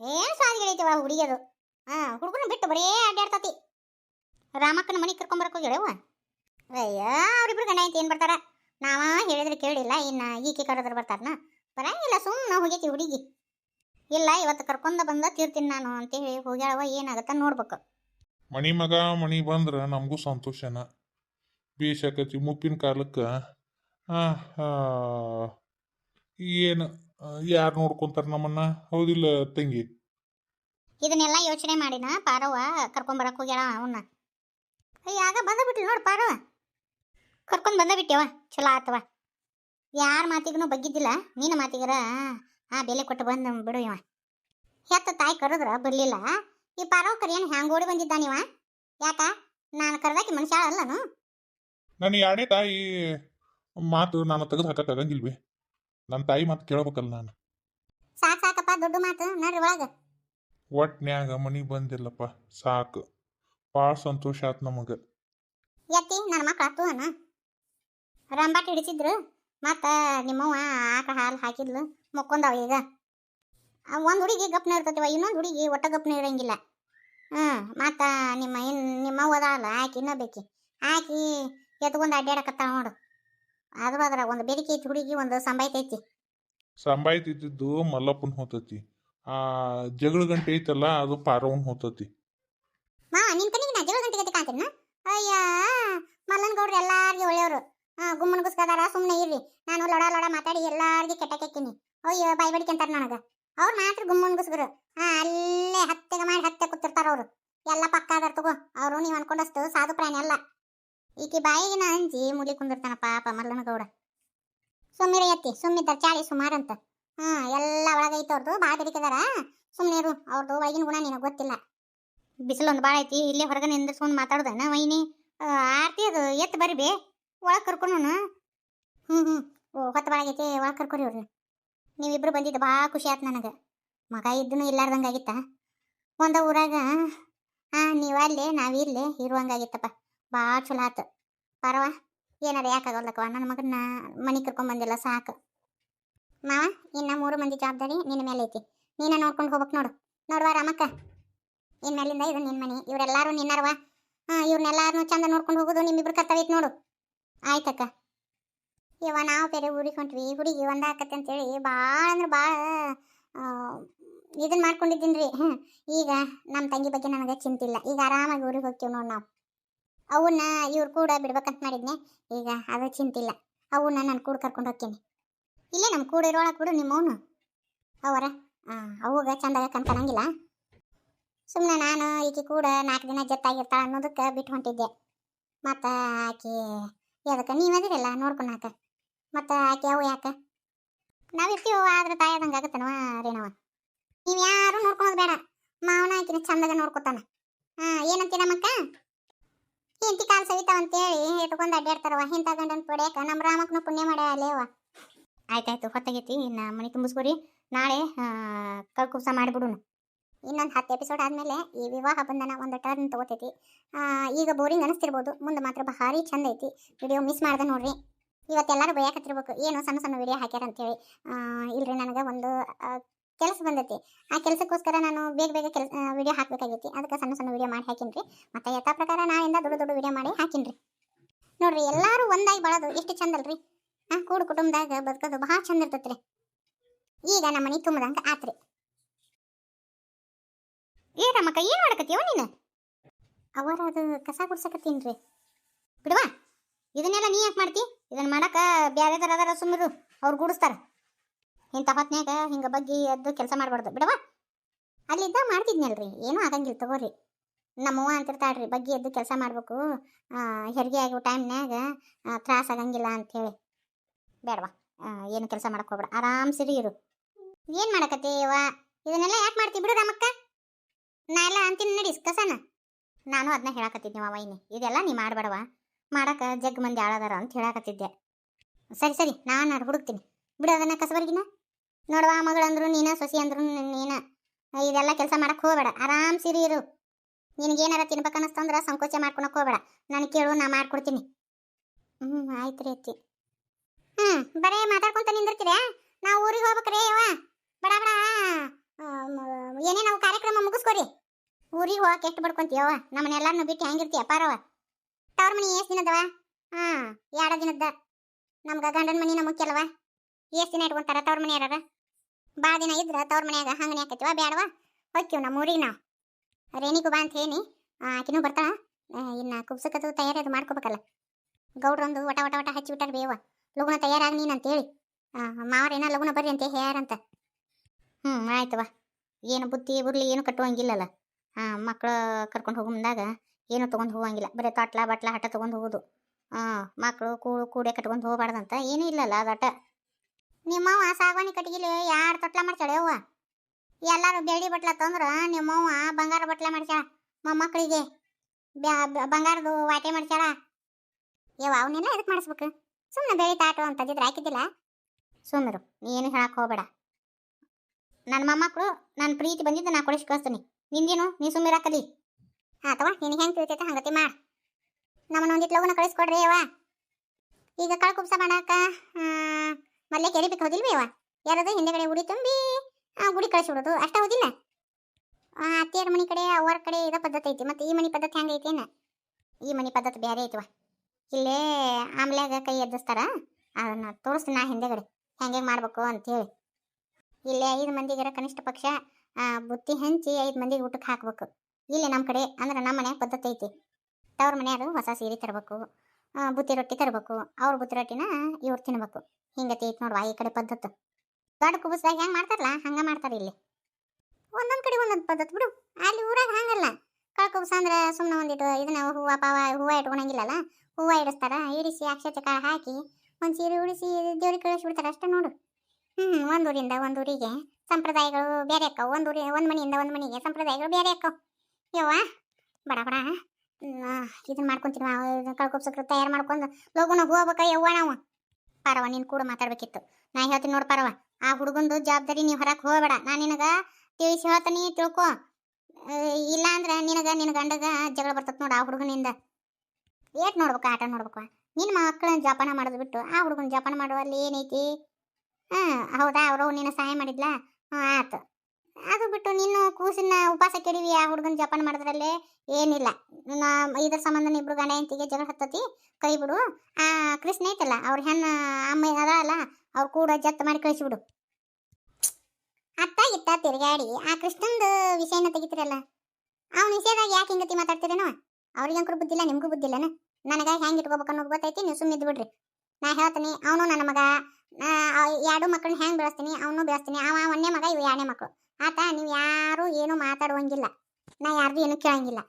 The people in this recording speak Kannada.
ಏನ್ ಸಾಧಿಗಳೈತಿವ ಹುಡುಗಿಯದು ಹಾ ಹುಡುಗನ ಬಿಟ್ಟು ಬರೇ ಅಡ್ಡಾಡ್ತತಿ ರಾಮಕ್ಕನ ಮನೆಗೆ ಕರ್ಕೊಂಬರಕ್ ಹೋಗ್ಯಾಳವ ಅಯ್ಯ, ಅವ್ರಿಬ್ರು ಗಂಡ ಐತಿ ಏನು ಬರ್ತಾರ? ನಾವ ಹೇಳಿದ್ರೆ ಕೇಳಿಲ್ಲ, ಇನ್ನ ಈಕೆ ಕರೆದ್ರೆ ಬರ್ತಾರನ? ಬರಂಗಿಲ್ಲ ಸುಮ್ಮನೆ ಹೋಗೈತಿ ಹುಡುಗಿ. ಇಲ್ಲ, ಇವತ್ತು ಕರ್ಕೊಂಡ ಬಂದ ತೀರ್ತೀನಿ ನಾನು ಅಂತೇಳಿ ಹೋಗ್ಯಾಳವ ಏನಾಗತ್ತ ನೋಡ್ಬೇಕು. ಮಣಿ ಮಗ, ಮಣಿ ಬಂದ್ರ ನಮಗೂ ಸಂತೋಷನ. ಬೇಷಾಕತಿ ಮುಪ್ಪಿನ ಕಾಲಕ್ಕೆ. ಏನು ಯಾರು ನೋಡ್ಕೊಂತಾರ ನಮ್ಮನ್ನ? ಹೌದಿಲ್ಲ ತಂಗಿ? ಇದನ್ನೆಲ್ಲ ಯೋಚನೆ ಮಾಡಿನ ಪಾರವ್ವ ಕರ್ಕೊಂಬರಕ್ ಹೋಗ್ಯಾಳ ಅವನ್ನ ಆಗ ಬಂದ ಬಿಟ್ಲು ನೋಡು ಪಾರವ್ವ. ಕರ್ಕೊಂಡ್ ಬಂದ ಬಿಟ್ಟೆವ ಚಲೋ ಆತವ ಯಾರ ಮಾತಿಗೂ ಬಗ್ಗಿದ್ದಿಲ್ಲ ನಿನ್ನ ಮಾತಿಗರ ಆ ಬೆಲೆ ಕೊಟ್ಟು ಬಂದು ಬಿಡು ಇವ. ಹೆತ್ತ ತಾಯಿ ಕರೆದ್ರ ಬರ್ಲಿಲ್ಲ. ಈ ಪಾರವ್ ಕರಿಯನ್ ಹ್ಯಾಂಗ ಓಡಿ ಬಂದಿದ್ದಾನಿವ ಯಾಕ? ನಾನು ಕರೆದಾಕಿ ಮನುಷ್ಯ ಅಲ್ಲನು ನನ್ನ ಯಾಣೆ ತಾಯಿ ಮಾತು ನಾನು ತೆಗೆದು ಹಾಕಕ್ ಆಗಂಗಿಲ್ವೇ? ನನ್ನ ತಾಯಿ ಮಾತು ಕೇಳ್ಬೇಕಲ್ಲ ನಾನು. ಸಾಕು ಸಾಕಪ್ಪ ದೊಡ್ಡ ಮಾತು. ನಡ್ರಿ ಒಳಗ. ಒಟ್ನ್ಯಾಗ ಮನಿ ಬಂದಿಲ್ಲಪ್ಪ. ಸಾಕು. ಭಾಳ ಸಂತೋಷ ಆತ್ ನಮಗೆ. ಯಾಕೆ ನನ್ನ ಮಕ್ಳು ಆತು ಅನ್ನ ರಂಬಾಟ್ ಹಿಡಿಸಿದ್ರು. ಮತ್ತ ನಿಮ್ಮವ್ವ ಆಕ ಹಾಲು ಹಾಕಿದ್ಲು. ಮಕ್ಕೊಂದವ ಈಗ. ಒಂದು ಹುಡುಗಿ ಗಪ್ನ ಇರ್ತತಿವ ಇನ್ನೊಂದು ಹುಡುಗಿ ಒಟ್ಟ ಗಪ್ನ ಇರಂಗಿಲ್ಲ. ಹ್ಞೂ ಮತ್ತು ನಿಮ್ಮ ಇನ್ ನಿಮ್ಮವ್ವ ಅದಾಳಲ್ಲ. ಆಕಿ ಇನ್ನೊಬೇಕಿ ಆಕಿ ಎತ್ಕೊಂಡು ಅಡ್ಡಾಡಕತ್ತಾಳ ನೋಡು. ಅದು ಅದ್ರ ಒಂದು ಬೆರಿಕೆ ಐತಿ ಹುಡುಗಿ ಒಂದು ಸಂಬಾಯ್ತೈತಿ ಇದ್ದಿದ್ದು ಮಲ್ಲಪ್ಪನ ಹೋತತಿ. ಆ ಜಗಳ ಗಂಟೆ ಐತಲ್ಲ ಅದು ಪಾರವನ್ ಹೋತತಿ. ಮಾ ನಿನ್ ಕಣ್ಣಿಗೆ ನಾ ಜಗಳ ಗಂಟೆ ಗತಿ ಕಾಣ್ತೀನ? ಅಯ್ಯ ಮಲ್ಲನ್ ಗೌಡ್ರು ಎಲ್ಲಾರ್ಗಿ ಒಳ್ಳೆಯವರು. ಗುಮ್ಮನ ಗುಸ್ಕದಾರ ಸುಮ್ಮನೆ ಇರ್ರಿ. ನಾನು ಲೊಡ ಲೊಡ ಮಾತಾಡಿ ಎಲ್ಲಾರ್ಗಿ ಕೆಟ್ಟಕ್ಕೆಕ್ಕಿನಿ ಅಯ್ಯೋ ಬಾಯ್ ಬಡಿಕೆ ಅಂತಾರ ನನಗೆ. ಅವ್ರು ಮಾತ್ರ ಗುಮ್ಮನ್ ಗುಸ್ಗರು ಹಾ ಅಲ್ಲೇ ಹತ್ತೆಗೆ ಮಾಡಿ ಹತ್ತೆ ಕೂತಿರ್ತಾರ ಅವರು. ಎಲ್ಲ ಪಕ್ಕ ಅದಾರ ತಗೋ. ಅವರು ನೀವು ಅನ್ಕೊಂಡಷ್ಟು ಸಾಧು ಈಕಿ ಬಾಯಿಗಿನ ಅಂಜಿ ಮುಲಿ ಕುಂದಿರ್ತಾನ ಪಾಪ ಮಲ್ಲನ ಗೌಡ. ಸುಮ್ಮಿರ ಎತ್ತಿ, ಸುಮ್ಮಿದ್ದಾರ ಚಾಳಿ ಸುಮಾರು ಅಂತ. ಹಾ, ಎಲ್ಲ ಒಳಗೈತೆ ಅವ್ರದ್ದು ಭಾಳ ಬೆರಿಕೆದಾರ ಸುಮ್ಮನೆ ಇರು ಅವ್ರದ್ದು ಒಳಗಿನ ಗುಣ ನಿನಗೆ ಗೊತ್ತಿಲ್ಲ. ಬಿಸಿಲೊಂದು ಭಾಳ ಐತಿ, ಇಲ್ಲೇ ಹೊರಗೆ ನಿಂದಿರ್ಸ್ಕೊಂಡು ಮಾತಾಡ್ದನ ವೈನಿ? ಆರ್ತಿ ಅದು, ಎತ್ತು ಬರ್ರಿ ಬೇ, ಒಳಗೆ ಕರ್ಕೊಂಡು ಹ್ಞೂ ಹ್ಞೂ ಓ, ಹೊತ್ತು ಭಾಳ ಆಗೈತಿ, ಒಳಗೆ ಕರ್ಕೊರಿ ಅವ್ರನ್ನ ನೀವಿಬ್ರು ಬಂದಿದ್ದು ಭಾಳ ಖುಷಿ ಆಯ್ತು ನನಗೆ. ಮಗ ಇದ್ದನು ಇಲ್ಲಾರ್ದಂಗೆ ಆಗಿತ್ತ? ಒಂದು ಊರಾಗ ಹಾಂ ನೀವು ನಾವು ನಾವಿಲ್ಲೇ ಇರುವಂಗಾಗಿತ್ತಪ್ಪ ಭಾಳ ಚಲೋ ಆತು. ಪರವ, ಏನಾರ ಯಾಕಾಗಲ್ಲಕ್ಕವ ನನ್ನ ಮಗನ್ನ ಮನೆ ಕರ್ಕೊಂಬಂದಿಲ್ಲ ಸಾಕು. ಮಾವ, ಇನ್ನು ಮೂರು ಮಂದಿ ಜವಾಬ್ದಾರಿ ನಿನ್ನ ಮೇಲೆ ಐತಿ. ನೀನ ನೋಡ್ಕೊಂಡು ಹೋಗ್ಬೇಕು ನೋಡು. ನೋಡುವ ರಾಮಕ್ಕ? ಇನ್ ಮೇಲಿಂದ ಇದು ನಿನ್ನ ಮನೆ. ಇವರೆಲ್ಲಾರು ನಿನ್ನರವ. ಹಾ ಇವ್ರನ್ನೆಲ್ಲಾರನು ಚಂದ ನೋಡ್ಕೊಂಡು ಹೋಗೋದು ನಿಮ್ಮಿಬ್ರು ಕರ್ತವ್ಯ ಐತಿ ನೋಡು. ಆಯ್ತಕ್ಕ. ಇವ ನಾವು ಬೇರೆ ಊರಿಗೆ ಹೊಂಟ್ವಿ. ಹುಡುಗಿ ಒಂದಾಕತ್ತೆ ಅಂತೇಳಿ ಭಾಳ ಅಂದ್ರೆ ಭಾಳ ಇದನ್ನ ಮಾಡ್ಕೊಂಡಿದ್ದೀನಿ ರೀ ಈಗ ನಮ್ಮ ತಂಗಿ ಬಗ್ಗೆ ನನಗೆ ಚಿಂತಿಲ್ಲ. ಈಗ ಆರಾಮಾಗಿ ಊರಿಗೆ ಹೋಗ್ತೀವಿ ನೋಡಿ ನಾವು. ಅವನ್ನ ಇವ್ರು ಕೂಡ ಬಿಡ್ಬೇಕಂತ ಮಾಡಿದ್ನೆ. ಈಗ ಅದು ಚಿಂತಿಲ್ಲ ಅವನ್ನ ನಾನು ಕೂಡ ಕರ್ಕೊಂಡು ಹೋಗ್ತೀನಿ. ಇಲ್ಲೇ ನಮ್ಮ ಕೂಡ ಇರೋಳಗೆ ಬಿಡು ನಿಮ್ಮವನು ಅವರ ಅವಾಗ ಚಂದಾಗ ಕಣ್ಕಣಂಗಿಲ್ಲ ಸುಮ್ಮನೆ ನಾನು ಈಕೆ ಕೂಡ ನಾಲ್ಕು ದಿನ ಜೊತ್ತಾಗಿರ್ತಾಳ ಅನ್ನೋದಕ್ಕೆ ಬಿಟ್ಟು ಹೊಂಟಿದ್ದೆ. ಮತ್ತು ಆಕಿ ಅದಕ್ಕೆ ನೀವದಿರಲ್ಲ ನೋಡ್ಕೊಳಕ ಮತ್ತು ಆಕೆ ಅವು ಯಾಕೆ? ನಾವಿರ್ತೀವೋ ಆದ್ರೆ ತಾಯದಂಗೆ ಆಗತ್ತನವ ರೇಣವ? ನೀವು ಯಾರು ನೋಡ್ಕೊಳೋದು ಬೇಡ. ಮಾವನ ಆಕಿನ ಚಂದಾಗ ನೋಡ್ಕೊತಾನೆ. ಹಾಂ ಏನಂತೀರ ನಮ್ಮಕ್ಕ ಕಾಲು ಅಂತ ಹೇಳಿ ಇಟ್ಕೊಂಡು ಅಡ್ಡಾಡ್ತಾರವ ಹಿಂತ ಗಂಡನ ಪಡೆಯಕ ನಮ್ಮ ರಾಮಕ್ಕನ ಪುಣ್ಯ ಮಾಡ್ಯ ಅಲ್ಲೇವ ಆಯ್ತಾಯ್ತು, ಹೊತ್ತಾಗೈತಿ ಇನ್ನು ಮನೆ ತುಂಬಿಸ್ಕೊರಿ. ನಾಳೆ ಕಳ್ಕುಬ್ಸ ಮಾಡಿಬಿಡೋಣ ಇನ್ನೊಂದು ಹತ್ತು ಎಪಿಸೋಡ್ ಆದಮೇಲೆ ಈ ವಿವಾಹ ಬಂಧನ ಒಂದು ಟರ್ನ್ ತಗೋತೈತಿ. ಈಗ ಬೋರಿಂಗ್ ಅನಿಸ್ತಿರ್ಬೋದು. ಮುಂದೆ ಮಾತ್ರ ಭಾರಿ ಚಂದ ಐತಿ. ವಿಡಿಯೋ ಮಿಸ್ ಮಾಡ್ದೆ ನೋಡ್ರಿ. ಇವತ್ತೆಲ್ಲರೂ ಬಯಕತ್ತಿರ್ಬೇಕು. ಏನು ಸಣ್ಣ ಸಣ್ಣ ವಿಡಿಯೋ ಹಾಕ್ಯಾರ ಅಂತೇಳಿ. ಇಲ್ರಿ ನನಗೆ ಒಂದು ಕೆಲಸ ಬಂದೈತಿ. ಆ ಕೆಲಸಕ್ಕೋಸ್ಕರ ನಾನು ಬೇಗ ಬೇಗ ಕೆಲಸ ವಿಡಿಯೋ ಹಾಕಬೇಕಾಗೈತಿ. ಅದಕ್ಕೆ ಸಣ್ಣ ಸಣ್ಣ ವಿಡಿಯೋ ಮಾಡಿ ಹಾಕಿನ್ರಿ. ಮತ್ತು ಯಥಾ ಪ್ರಕಾರ ಇಂದ ದೊಡ್ಡ ದೊಡ್ಡ ವಿಡಿಯೋ ಮಾಡಿ ಹಾಕಿನ್ರಿ. ನೋಡ್ರಿ, ಎಲ್ಲರೂ ಒಂದಾಗಿ ಬಾಳೋದು. ಎಷ್ಟು ಚಂದಲ್ರಿ ಹಾಂ ಕೂಡು ಕುಟುಂಬದಾಗ ಬದುಕೋದು ಭಾಳ ಚಂದ ಇರ್ತೈತ್ರಿ. ಈಗ ನಮ್ಮ ಮನೆ ತುಂಬದಂಗೆ ಆತ್ರಿ. ಏ, ರಮಕ್ಕ, ಏನ್ ಮಾಡಕತ್ತೀವ ನೀನು? ಅವರ ಅದು ಕಸ ಗುಡ್ಸಕತ್ತೀನ್ರಿ. ಬಿಡುವ. ಇದನ್ನೆಲ್ಲ ನೀ ಯಾಕೆ ಮಾಡ್ತಿ? ಇದನ್ನ ಮಾಡಕ ಬ್ಯಾರೆ ಥರ ಅದಾರ ಸುಮ್ಮರು ಅವ್ರು ಗುಡಿಸ್ತಾರ. ಇಂಥ ಹೊತ್ನ್ಯಾಗ ಹಿಂಗೆ ಬಗ್ಗೆ ಎದ್ದು ಕೆಲಸ ಮಾಡಬಾರ್ದು. ಬಿಡವ ಅಲ್ಲಿದ್ದ ಮಾಡ್ತಿದ್ನಲ್ರಿ. ಏನೂ ಆಗಂಗಿಲ್ಲ ತಗೋರಿ. ನಮ್ಮವ್ವ ಅಂತಿರ್ತಾಳ್ರಿ, ಬಗ್ಗೆ ಎದ್ದು ಕೆಲಸ ಮಾಡ್ಬೇಕು. ಹೆರಿಗೆ ಆಗೋ ಟೈಮ್ನ್ಯಾಗ ತ್ರಾಸ ಆಗಂಗಿಲ್ಲ ಅಂಥೇಳಿ ಬೇಡವಾ. ಏನು ಕೆಲಸ ಮಾಡಕ್ ಹೋಗ್ಬೇಡ. ಆರಾಮ್ ಸಿರಿ ಇರು. ಏನು ಮಾಡಕತ್ತೀವ ಇದನ್ನೆಲ್ಲ ಯಾಕೆ ಮಾಡ್ತಿ ಬಿಡು ರಾಮಕ್ಕ ನಾ ಎಲ್ಲ ಅಂತೀನಿ ನಡಿ ಕಸನ. ನಾನು ಅದನ್ನ ಹೇಳಕತ್ತಿದ್ದೆ ವೈನಿ. ಇದೆಲ್ಲ ನೀ ಮಾಡಬೇಡವ ಮಾಡಕ್ಕೆ ಜಗ್ ಮಂದಿ ಆಳದಾರ ಅಂತ ಹೇಳಕತ್ತಿದ್ದೆ. ಸರಿ ಸರಿ. ನಾನು ಹುಡುಕ್ತೀನಿ. ಬಿಡು ಅದನ್ನ ಕಸಬರ್ಗಿನ ನೋಡುವ ಮಗಳಂದ್ರು ನೀನ, ಸೊಸಿ ಅಂದ್ರು ನೀನ. ಇದೆಲ್ಲ ಕೆಲಸ ಮಾಡಕ್ ಹೋಗ್ಬೇಡ. ಆರಾಮ್ ಸಿರಿ ಇರು. ನಿನಗೇನಾರ ತಿನ್ಬೇಕನ್ನಸ್ತಂದ್ರ ಸಂಕೋಚ ಮಾಡ್ಕೊಳಕ್ ಹೋಗ್ಬೇಡ. ನಾನು ಕೇಳು, ನಾ ಮಾಡ್ಕೊಡ್ತೀನಿ. ಹ್ಮ್, ಆಯ್ತು ರೀ ಅತ್ತಿ. ಹ್ಞೂ ಬರೇ, ಮಾತಾಡ್ಕೊಂತ ನಿಂದಿರ್ತೀರ? ನಾವು ಊರಿಗೆ ಹೋಗ್ಬೇಕ್ರಿ ಯವ್ವ. ಬಡ ಬಡ. ಏನೇ ನಾವು ಕಾರ್ಯಕ್ರಮ ಮುಗಿಸ್ಕೊರಿ. ಊರಿಗೆ ಹೋಗಕ್ಕೆ ಎಷ್ಟು ಬಡ್ಕೊಂತೀಯವ ನಮ್ಮನ್ನ ಎಲ್ಲಾರನ್ನು ಬಿಟ್ಟು ಹೆಂಗಿರ್ತೀಯ ಪಾರವ ತವ್ರ ಮನಿ ಎಷ್ಟು ದಿನದವ ಹಾ ಎರಡು ದಿನದ ನಮ್ಗ ಗಂಡನ ಮನಿನ ಮುಖ್ಯಲ್ವ ಎಷ್ಟು ದಿನ ಇಟ್ಕೊಂತಾರ ತವ್ರ ಮನಿ ಯಾರ ಬಾ ದಿನ ಇದ್ರ ತವ್ರ ಮನ್ಯಾಗ ಹಂಗನೆ ವಾ ಬೇಡವಾ ಹೋಗ್ತೀವಿ ನಮ್ಮ ಊರಿಗೆ ನಾವು. ರೇಣಿಗೂ ಬಾ ಅಂತ ಹೇಳಿ ಆಕಿನೂ ಬರ್ತಾಳ. ಇನ್ನು ಕುಬ್ಸಕ್ಕದು ತಯಾರಿ ಅದು ಮಾಡ್ಕೋಬೇಕಲ್ಲ. ಗೌಡ್ರೊಂದು ಒಟ ಒಟ ಒಟ ಹಚ್ಚಿ ಬಿಟ್ಟಾರ ಬೇವ ಲಗುನ ತಯಾರಾಗಿ ನೀನು ಅಂತೇಳಿ. ಮಾವರೇನ ಲಗುನ ಬರ್ರಿ ಅಂತ ಹೇಳ್ಯಾರಂತ. ಹ್ಞೂ ಆಯ್ತವ ಏನು ಬುತ್ತಿ ಬುರ್ಲಿ ಏನು ಕಟ್ಟುವಂಗಿಲ್ಲಲ್ಲ. ಹಾಂ ಮಕ್ಕಳು ಕರ್ಕೊಂಡು ಹೋಗೋ ಮುಂದಾಗ ಏನು ತೊಗೊಂಡು ಹೋಗಂಗಿಲ್ಲ. ಬರೀ ತೊಟ್ಲ ಬಟ್ಲ ಹಠ ತೊಗೊಂಡು ಹೋಗೋದು. ಹಾಂ ಮಕ್ಕಳು ಕೂಡು ಕೂಡೆ ಕಟ್ಕೊಂಡು ಹೋಗಬಾರ್ದಂತ ಏನೂ ಇಲ್ಲಲ್ಲ ಅದಟ ನಿಮ್ಮವ್ವ ಸಾಗವಾನಿ ಕಟ್ಟಿಗಿಲಿ ಯಾರು ತೊಟ್ಲ ಮಾಡ್ತಾಳೆ ಅವ್ವ? ಎಲ್ಲಾರು ಬೆಳ್ಳಿ ಬಟ್ಲ ತಂದ್ರ ನಿಮ್ಮವ್ವ ಬಂಗಾರ ಬಟ್ಲ ಮಾಡ್ಸ್ಯಾಳ ಮೊಮ್ಮಕ್ಕಳಿಗೆ. ಬಂಗಾರದು ವಾಟೆ ಮಾಡ್ಸ್ಯಾಳ. ಯವ್ವ ಅವನ್ನೆಲ್ಲ ಎದಕ್ಕೆ ಮಾಡಿಸ್ಬೇಕು? ಸುಮ್ಮನೆ ಬೆಳಿ ತಾಟು ಅಂತದಿದ್ರೆ ಹಾಕಿದ್ದಿಲ್ಲ? ಸುಮ್ಮರು ನೀನು ಹೇಳಕ್ಕೆ ಹೋಗಬೇಡ. ನನ್ನ ಮೊಮ್ಮಕ್ಕಳು ನನ್ನ ಪ್ರೀತಿ ಬಂದಿದ್ದು ನಾ ಕೊಡಿಸಿ ನಿಂದೇನು? ನೀ ಸುಮ್ಮನೆ ಹಾಕಲಿ ಆತವ ನಿನಗೆ ಹೆಂಗೆ ತಿಳಿತೈತೆ ಹಂಗತಿ ಮಾಡ. ನಮ್ಮನ್ನ ಒಂದಿಟ್ಟು ಲಗುನ ಕಳಿಸ್ಕೊಡ್ರಿ ಯವ್ವ. ಈಗ ಕಳ್ಕುಬ್ಸ ಮಾಡಾಕ ಮೊದಲೇ ಕೆರೆ ಹೌದಿಲ್ವೇ ಅವ ಯಾರದು ಹಿಂದೆಗಡೆ ಉಡಿ ತುಂಬಿ ಗುಡಿ ಕಳಿಸ್ಬಿಡೋದು. ಅಷ್ಟ ಹೌದಿಲ್ಲ? ಅತ್ತೆಯರ ಮನೆ ಕಡೆ ಅವ್ರ ಕಡೆ ಇದ ಪದ್ಧತಿ ಐತಿ. ಮತ್ತು ಈ ಮನೆ ಪದ್ಧತಿ ಹೆಂಗೆ ಹೆಂಗೈತೇನ ಈ ಮನೆ ಪದ್ಧತಿ ಬೇರೆ ಐತಿವ ಇಲ್ಲೇ ಆಮ್ಲ್ಯಾಗ ಕೈ ಎದ್ದಿಸ್ತಾರ. ಅದನ್ನ ತೋರಿಸ್ತೀನಿ ನಾ ಹಿಂದೆಗಡೆ. ಹೆಂಗೆ ಮಾಡ್ಬೇಕು ಅಂತೇಳಿ ಇಲ್ಲೇ ಐದು ಮಂದಿಗರ ಕನಿಷ್ಠ ಪಕ್ಷ ಬುತ್ತಿ ಹಂಚಿ ಐದು ಮಂದಿಗೆ ಊಟಕ್ಕೆ ಹಾಕ್ಬೇಕು. ಇಲ್ಲಿ ನಮ್ಮ ಕಡೆ, ಅಂದ್ರೆ ನಮ್ಮ ಮನೆ ಪದ್ಧತಿ ಐತಿ. ತವ್ರ ಮನೆಯವರು ಹೊಸ ಸೀರೆ ತರಬೇಕು ಬುತ್ತಿ ರೊಟ್ಟಿ ತರಬೇಕು. ಅವ್ರ ಬುತ್ತಿ ರೊಟ್ಟಿನ ಇವ್ರು ತಿನ್ಬೇಕು. ಹಿಂಗತಿ ಐತಿ ನೋಡ್ವಾ ಈ ಕಡೆ ಪದ್ಧತಿ ದೊಡ್ಡ ಕುಬಸ್ದಾಗ ಹೆಂಗೆ ಮಾಡ್ತಾರಲ್ಲ, ಹಂಗ ಮಾಡ್ತಾರೆ ಇಲ್ಲಿ. ಒಂದೊಂದು ಕಡೆ ಒಂದೊಂದು ಪದ್ಧತಿ ಬಿಡು. ಅಲ್ಲಿ ಊರಾಗ ಹಂಗಲ್ಲ. ಕಳ್ಕೊಬ್ಸ ಅಂದ್ರೆ ಸುಮ್ಮನೆ ಒಂದಿಟ್ಟು ಇದನ್ನ ಹೂವು ಪಾವ ಹೂವು ಇಟ್ಕೊಳಂಗಿಲ್ಲಲ್ಲ ಹೂವು ಇಡಿಸ್ತಾರ, ಇಡಿಸಿ ಅಕ್ಷತೆ ಕಾಳು ಹಾಕಿ ಒಂದು ಸೀರೆ ಉಡಿಸಿ ದೇವ್ರಿಗೆ ಕಳಿಸ್ಬಿಡ್ತಾರೆ ಅಷ್ಟೇ ನೋಡು. ಹ್ಞೂ ಒಂದೂರಿಂದ ಒಂದೂರಿಗೆ ಸಂಪ್ರದಾಯಗಳು ಬೇರೆ ಅಕ್ಕವು. ಒಂದು ಊರಿ, ಒಂದು ಮನೆಯಿಂದ ಒಂದು ಮನೆಗೆ ಸಂಪ್ರದಾಯಗಳು ಬೇರೆ ಅಕ್ಕವು. ಯವ್ವ, ಬಡ ಬಡ. ಇದನ್ನ ಮಾಡ್ಕೊಂತೀವಿ ಕಳ್ಕೊಬ್ಸಕ್ರು ತಯಾರು ಮಾಡ್ಕೊಂಡು ಲಗುನ ಹೋಗ್ಬೇಕ ಯವ್ವ ನಾವು. ಪಾರವ, ನೀನು ಕೂಡ ಮಾತಾಡ್ಬೇಕಿತ್ತು. ನಾ ಹೇಳ್ತೀನಿ ನೋಡ್ ಪಾರವ, ಆ ಹುಡುಗಂದು ಜವಾಬ್ದಾರಿ ನೀವು ಹೊರಕ್ಕೆ ಹೋಗಬೇಡ. ನಾ ನಿನಗ ತಿಳಿಸಿ ಹೇಳ್ತೀನಿ, ತಿಳ್ಕೊ. ಇಲ್ಲ ಅಂದ್ರೆ ನಿನಗ ನಿನ್ನ ಗಂಡಗ ಜಗಳ ಬರ್ತತ್ ನೋಡು ಆ ಹುಡುಗನಿಂದ. ಏಟ್ ನೋಡ್ಬೇಕು, ಆಟ ನೋಡ್ಬೇಕು. ನಿನ್ನ ಮಕ್ಕಳನ್ನ ಜಪಾನ ಮಾಡೋದು ಬಿಟ್ಟು ಆ ಹುಡುಗನ ಜಪಾನ ಮಾಡುವಲ್ಲಿ ಏನೈತಿ? ಹಾಂ ಹೌದಾ, ಅವರು ನಿನ್ನ ಸಹಾಯ ಮಾಡಿದ್ಲಾ? ಹಾಂ ಆಯ್ತು. ಅದು ಬಿಟ್ಟು ನೀನು ಕೂಸಿನ ಉಪವಾಸ ಕೆಡಿವಿ ಆ ಹುಡುಗನ ಜಪಾನ ಮಾಡಿದ್ರಲ್ಲಿ? ಏನಿಲ್ಲ. ಇದ್ರ ಸಂಬಂಧ ಇಬ್ರು ಗಂಡ ಹೆಂಡತಿಗೆ ಜಗಳ ಹತ್ತತಿ. ಕೈ ಬಿಡು ಆ ಕೃಷ್ಣ ಐತಲ್ಲ, ಅವ್ರ ಹೆಣ್ಣ, ಅಮ್ಮ ಅದ ಅವ್ರು ಕೂಡ ಜತ್ ಮಾಡಿ ಕಳಿಸಿಬಿಡು. ಅತ್ತ ಇತ್ತ ತಿರುಗಾಡಿ ಆ ಕೃಷ್ಣಂದು ವಿಷಯನ ತೆಗಿತಿರಲ್ಲ, ಅವ್ನ ವಿಷಯದಾಗ ಯಾಕೆ ಹಿಂಗತಿ ಮಾತಾಡ್ತೀರೇನೋ? ಅವ್ರಿಗಂಕರು ಬುದ್ಧಿಲ್ಲ ನಿಮ್ಗೂ ಬುದ್ಧಿಲ್ಲನ ನನಗ ಹೆಂಗ ಇಟ್ಕೋಬೇಕು ಅನ್ನೋದು ಗೊತ್ತೈತಿ, ನೀವು ಸುಮ್ಮನೆ ಬಿಡ್ರಿ ನಾ ಹೇಳ್ತೀನಿ, ಅವನು ನನ್ನ ಮಗ ಎರಡು ಮಕ್ಕಳನ್ನ ಹೆಂಗ್ ಬೆಳೆಸ್ತೀನಿ? ಅವನು ಬೆಳೆಸ್ತೀನಿ. ಅವ ಒಂದೇ ಮಗ, ಇವು ಎರಡನೇ ಮಕ್ಕಳು ಆತ, ನೀವು ಯಾರು ಏನು ಮಾತಾಡುವಂಗಿಲ್ಲ. ನಾ ಯಾರ್ದು ಏನು ಕೇಳಂಗಿಲ್ಲ.